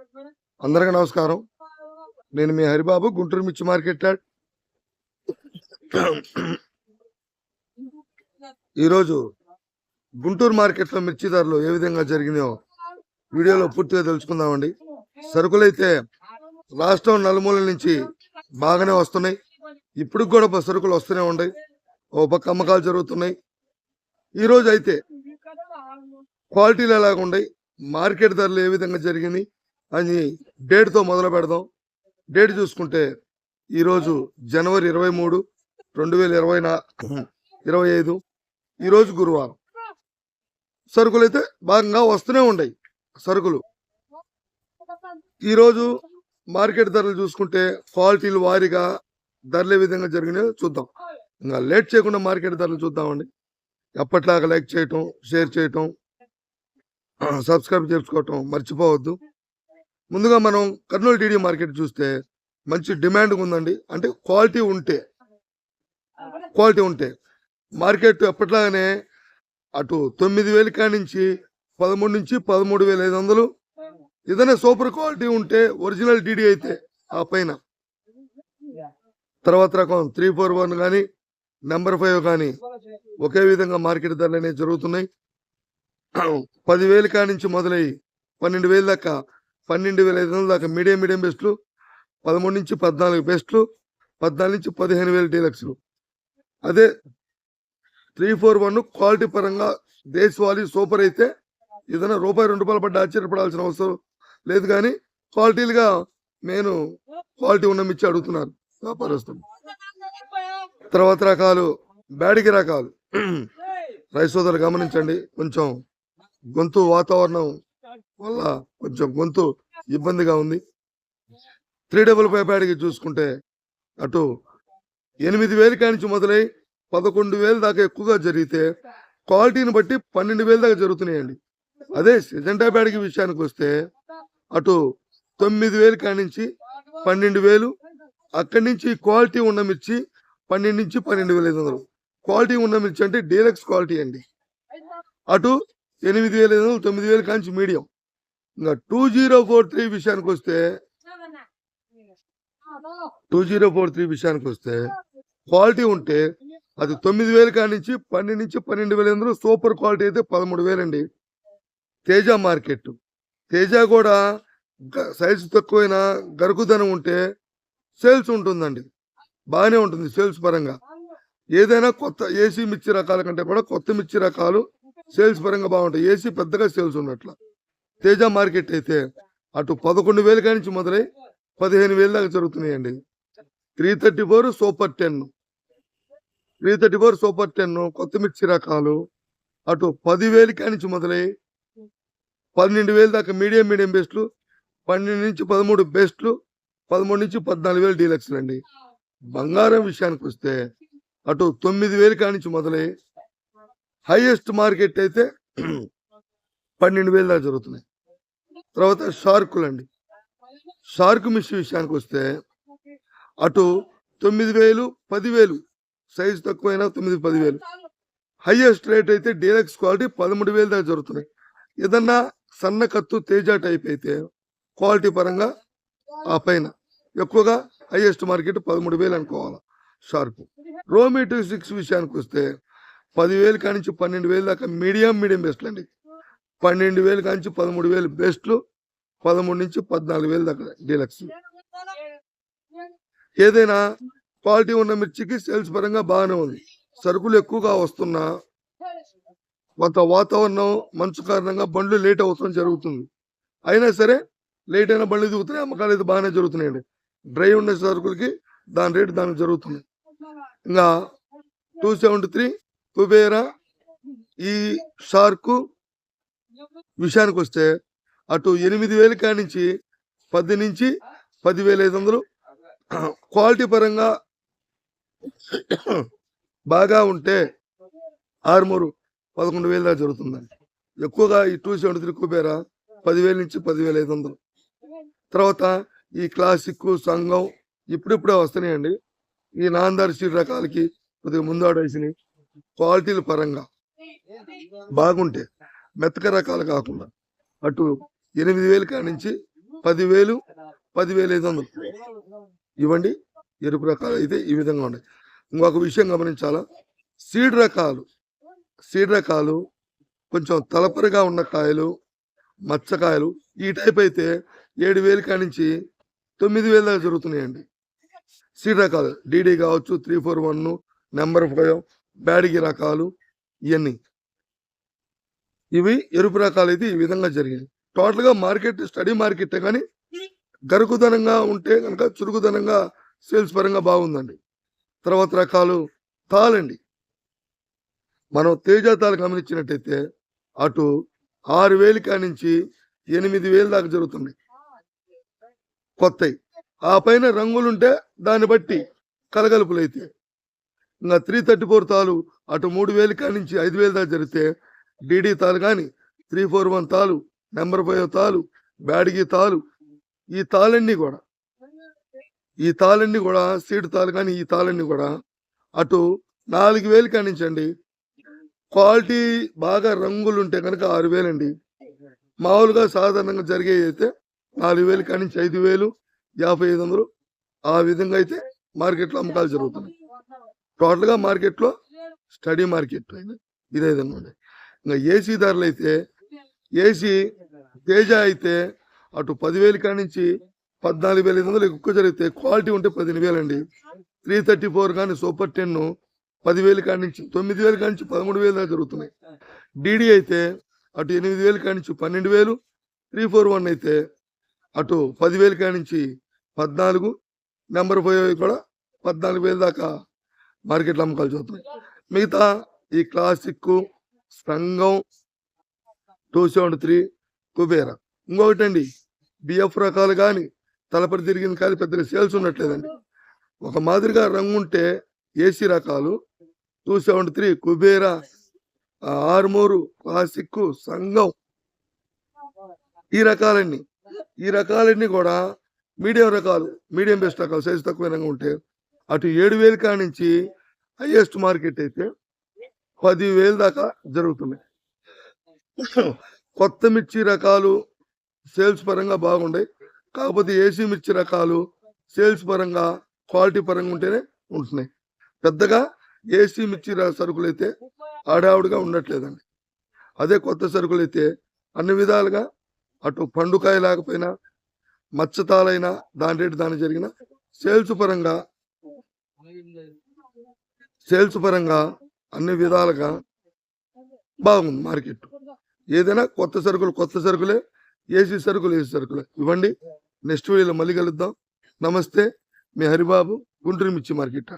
అందరికీ నమస్కారం. నేను మీ హరిబాబు గుంటూరు మిర్చి మార్కెట్ యార్డ్ ఈరోజు గుంటూరు మార్కెట్లో మిర్చి ధరలు ఏ విధంగా జరిగినాయో వీడియోలో పూర్తిగా తెలుసుకుందామండి. సరుకులైతే రాష్ట్రం నలుమూలల నుంచి బాగానే వస్తున్నాయి. ఇప్పుడు కూడా సరుకులు వస్తూనే ఉన్నాయి. ఓ పక్క అమ్మకాలు జరుగుతున్నాయి. ఈరోజు అయితే క్వాలిటీలు ఎలాగ ఉన్నాయి మార్కెట్ ధరలు ఏ విధంగా జరిగింది అని డేట్తో మొదలు పెడదాం. డేట్ చూసుకుంటే ఈరోజు జనవరి ఇరవై మూడు రెండు వేల ఇరవై నా ఇరవై ఐదు. ఈరోజు గురువారం. సరుకులు అయితే భాగంగా వస్తూనే ఉన్నాయి సరుకులు. ఈరోజు మార్కెట్ ధరలు చూసుకుంటే క్వాలిటీలు వారీగా ధరలు విధంగా జరిగినాయో చూద్దాం. ఇంకా లేట్ చేయకుండా మార్కెట్ ధరలు చూద్దామండి. ఎప్పట్లాగా లైక్ చేయటం షేర్ చేయటం సబ్స్క్రైబ్ చేసుకోవటం మర్చిపోవద్దు. ముందుగా మనం కర్నూలు టీడీ మార్కెట్ చూస్తే మంచి డిమాండ్ ఉందండి. అంటే క్వాలిటీ ఉంటే క్వాలిటీ ఉంటే మార్కెట్ ఎప్పట్లాగానే అటు తొమ్మిది వేలు కానించి పదమూడు నుంచి పదమూడు వేల ఐదు వందలు. ఏదైనా సూపర్ క్వాలిటీ ఉంటే ఒరిజినల్ డీడీ అయితే ఆ పైన. తర్వాత రకం త్రీ ఫోర్ వన్ కానీ నెంబర్ ఫైవ్ కానీ ఒకే విధంగా మార్కెట్ ధరలు అనేవి జరుగుతున్నాయి. పదివేలు కానించి మొదలయ్యి పన్నెండు వేలు దాకా పన్నెండు వేల ఐదు వందల దాకా మీడియం మీడియం బెస్ట్లు పదమూడు నుంచి పద్నాలుగు బెస్ట్లు పద్నాలుగు నుంచి పదిహేను వేలు డీలక్స్లు. అదే త్రీ ఫోర్ వన్ క్వాలిటీ పరంగా దేశవాళీ సూపర్ అయితే ఏదైనా రూపాయి రెండు రూపాయలు పడ్డ ఆశ్చర్యపడాల్సిన అవసరం లేదు కానీ క్వాలిటీలుగా నేను క్వాలిటీ ఉన్న మిర్చి అడుగుతున్నారు వ్యాపారస్తులు తర్వాత రకాలు బ్యాడికి రకాలు. రైస్ సోదరులు గమనించండి. కొంచెం గొంతు వాతావరణం వల్ల కొంచెం గొంతు ఇబ్బందిగా ఉంది. త్రీ డబుల్ ఫైవ్ బ్యాడ్కి చూసుకుంటే అటు ఎనిమిది వేలు కానించి మొదలై పదకొండు వేలు దాకా ఎక్కువగా జరిగితే క్వాలిటీని బట్టి పన్నెండు వేలు దాకా జరుగుతున్నాయండి. అదే సిజెంటా బ్యాడ్కి విషయానికి వస్తే అటు తొమ్మిది వేలు కానించి పన్నెండు వేలు అక్కడి నుంచి క్వాలిటీ ఉన్న మిర్చి పన్నెండు నుంచి పన్నెండు వేల ఐదు వందలు. క్వాలిటీ ఉన్న మిర్చి అంటే డీలక్స్ క్వాలిటీ అండి. అటు ఎనిమిది వేల ఐదు వందలు తొమ్మిది వేలు కాంచి మీడియం. ఇంకా టూ జీరో ఫోర్ త్రీ విషయానికి వస్తే టూ జీరో ఫోర్ త్రీ విషయానికి వస్తే క్వాలిటీ ఉంటే అది తొమ్మిది వేలు కానించి పన్నెండు నుంచి పన్నెండు వేల ఎనిమిది సూపర్ క్వాలిటీ అయితే పదమూడు వేలండి. తేజ మార్కెట్. తేజ కూడా సైజు తక్కువైన గరుకుదనం ఉంటే సేల్స్ ఉంటుందండి. బాగానే ఉంటుంది సేల్స్ పరంగా. ఏదైనా కొత్త ఏసీ మిర్చి రకాల కంటే కూడా కొత్త మిర్చి రకాలు సేల్స్ పరంగా బాగుంటాయి. ఏసీ పెద్దగా సేల్స్ ఉన్నట్ల. తేజ మార్కెట్ అయితే అటు పదకొండు వేలు కానించి మొదలై పదిహేను వేలు దాకా జరుగుతున్నాయండి. Three thirty four super ten. Three thirty four super ten కొత్త మిర్చి రకాలు అటు పదివేలు కానించి మొదలై పన్నెండు వేలు దాకా మీడియం మీడియం బెస్ట్లు పన్నెండు నుంచి పదమూడు బెస్ట్లు పదమూడు నుంచి పద్నాలుగు వేలు డీలక్స్లు అండి బంగారం విషయానికి వస్తే అటు తొమ్మిది వేలు కానించి మొదలై హైయెస్ట్ మార్కెట్ అయితే పన్నెండు వేలు దాకా జరుగుతున్నాయి. తర్వాత షార్కులు అండి. షార్క్ మిస్ విషయానికి వస్తే అటు తొమ్మిది వేలు పదివేలు సైజు తక్కువైనా తొమ్మిది పదివేలు. హైయెస్ట్ రేట్ అయితే డీలక్స్ క్వాలిటీ పదమూడు వేలు దాకా జరుగుతున్నాయి. ఏదన్నా సన్న కత్తు తేజ టైప్ అయితే క్వాలిటీ పరంగా ఆ పైన ఎక్కువగా హైయెస్ట్ మార్కెట్ పదమూడు వేలు అనుకోవాలి షార్ప్ రో టూ సిక్స్ విషయానికి వస్తే పదివేలు కానించి పన్నెండు వేలు దాకా మీడియం మీడియం బెస్ట్లు అండి. పన్నెండు వేలు కానించి పదమూడు వేలు బెస్ట్లు పదమూడు నుంచి పద్నాలుగు వేలు దాకా డీలక్స్. ఏదైనా క్వాలిటీ ఉన్న మిర్చికి సేల్స్ పరంగా బాగానే ఉంది. సరుకులు ఎక్కువగా వస్తున్నా కొంత వాతావరణం మంచు కారణంగా బండ్లు లేట్ అవసరం జరుగుతుంది. అయినా సరే లేట్ అయిన బండ్లు దిగుతున్నాయి అమ్మకాలు అయితే బాగానే జరుగుతున్నాయండి. డ్రై ఉన్న సరుకులకి దాని రేటు దానికి జరుగుతుంది. ఇంకా టూ సెవెంటీ త్రీ కుబేరా ఈ షార్కు విషయానికి వస్తే అటు ఎనిమిది వేలు కానించి పది నుంచి పదివేల ఐదు వందలు. క్వాలిటీ పరంగా బాగా ఉంటే ఆరుమూరు పదకొండు వేలు దాకా జరుగుతుందండి. ఎక్కువగా ఈ టూ సెవెంటీ త్రీ కుబేరా పదివేల నుంచి పదివేల ఐదు వందలు. తర్వాత ఈ క్లాసిక్ సంఘం ఇప్పుడిప్పుడే వస్తున్నాయండి. ఈ నాందార్ సీడ్ రకాలకి కొద్దిగా ముందాడేసినాయి క్వాలిటీల పరంగా బాగుంటే మెత్తక రకాలు కాకుండా అటు ఎనిమిది వేలు కాడ నుంచి పదివేలు పదివేలు ఐదు వందలు ఇవ్వండి. ఎరుపు రకాలు అయితే ఈ విధంగా ఉన్నాయి. ఇంకొక విషయం గమనించాలా? సీడ్ రకాలు. సీడ్ రకాలు కొంచెం తలపరిగా ఉన్న కాయలు మచ్చకాయలు ఈ టైప్ అయితే ఏడు వేలు కానించి తొమ్మిది వేల దాకా జరుగుతున్నాయండి. సీడ్ రకాలు. డీడీ కావచ్చు three four one number five Byadgi రకాలు ఇవన్నీ ఇవి ఎరుపు రకాలు అయితే ఈ విధంగా జరిగాయి. టోటల్గా మార్కెట్ స్టడీ మార్కెట్ కానీ గరుకుదనంగా ఉంటే కనుక చురుకుదనంగా సేల్స్ పరంగా బాగుందండి. తర్వాత రకాలు తాళండి మనం తేజ తాలు గమనించినట్టయితే అటు ఆరు వేలు కానించి ఎనిమిది వేలు దాకా జరుగుతున్నాయి. కొత్తవి ఆ పైన రంగులుంటే దాన్ని బట్టి కలగలుపులు అయితే ఇంకా త్రీ థర్టీ ఫోర్ తాలు అటు మూడు వేలు కానించి ఐదు వేలు దాకా జరిగితే డీడీ తాలు కానీ త్రీ ఫోర్ వన్ తాలు నెంబర్ ఫైవ్ తాలు బ్యాడిగి తాలు ఈ తాళన్నీ కూడా ఈ తాళన్నీ కూడా సీడ్ తాలు కానీ ఈ తాళన్నీ కూడా అటు నాలుగు వేలు కానించండి క్వాలిటీ బాగా రంగులు ఉంటే కనుక ఆరు వేలండి. మామూలుగా సాధారణంగా జరిగే అయితే నాలుగు వేలు కానించి ఐదు వేలు యాభై ఐదు వందలు ఆ విధంగా అయితే మార్కెట్లో అమ్మకాలు జరుగుతున్నాయి. టోటల్గా మార్కెట్లో స్టడీ మార్కెట్ ఇదే విధంగా ఇంకా ఏసీ ధరలు అయితే ఏసీ తేజ అయితే అటు పదివేలు నుంచి పద్నాలుగు వేల ఐదు వందలు ఎక్కువ జరిగితే క్వాలిటీ ఉంటే పదిహేను వేలండి త్రీ థర్టీ ఫోర్ కానీ సూపర్ టెన్ పదివేలు నుంచి తొమ్మిది వేలు కానించి పదమూడు వేలు దాకా జరుగుతున్నాయి. డీడీ అయితే అటు ఎనిమిది వేలు కానించి పన్నెండు వేలు త్రీ ఫోర్ వన్ అయితే అటు పదివేలు నుంచి పద్నాలుగు నెంబర్ ఫైవ్ కూడా పద్నాలుగు వేలు దాకా మార్కెట్లో అమ్మకాలు చూస్తున్నాయి మిగతా ఈ క్లాసిక్ సంఘం టూ సెవెంటీ త్రీ కుబేరా. ఇంకొకటి అండి బిఎఫ్ రకాలు కానీ తలపడి తిరిగింది కానీ పెద్దగా సేల్స్ ఉండట్లేదండి. ఒక మాదిరిగా రంగు ఉంటే ఏసీ రకాలు two seventy three Kubera Armur classic సంఘం. ఈ రకాలన్నీ ఈ రకాలన్నీ కూడా మీడియం రకాలు మీడియం బెస్ట్ రకాలు సైజు తక్కువ రంగు ఉంటే అటు ఏడు వేలు కానించి హైయెస్ట్ మార్కెట్ అయితే పదివేల దాకా జరుగుతున్నాయి. కొత్త మిర్చి రకాలు సేల్స్ పరంగా బాగుంటాయి కాకపోతే ఏసీ మిర్చి రకాలు సేల్స్ పరంగా క్వాలిటీ పరంగా ఉంటేనే ఉంటున్నాయి. పెద్దగా ఏసీ మిర్చి సరుకులైతే సరుకులు అయితే ఆడావుడిగా ఉండట్లేదండి. అదే కొత్త సరుకులు అయితే అన్ని విధాలుగా అటు పండుకాయ లేకపోయినా మచ్చతాలైనా దాని రేటు దాని జరిగిన సేల్స్ పరంగా సేల్స్ పరంగా అన్ని విధాలుగా బాగుంది మార్కెట్. ఏదైనా కొత్త సరుకులు కొత్త సరుకులే ఏసీ సరుకులు ఏసీ సరుకులే. ఇవ్వండి. నెక్స్ట్ వీడియోలో మళ్ళీ కలుద్దాం. నమస్తే. మీ హరిబాబు గుంటూరు మిర్చి మార్కెట్.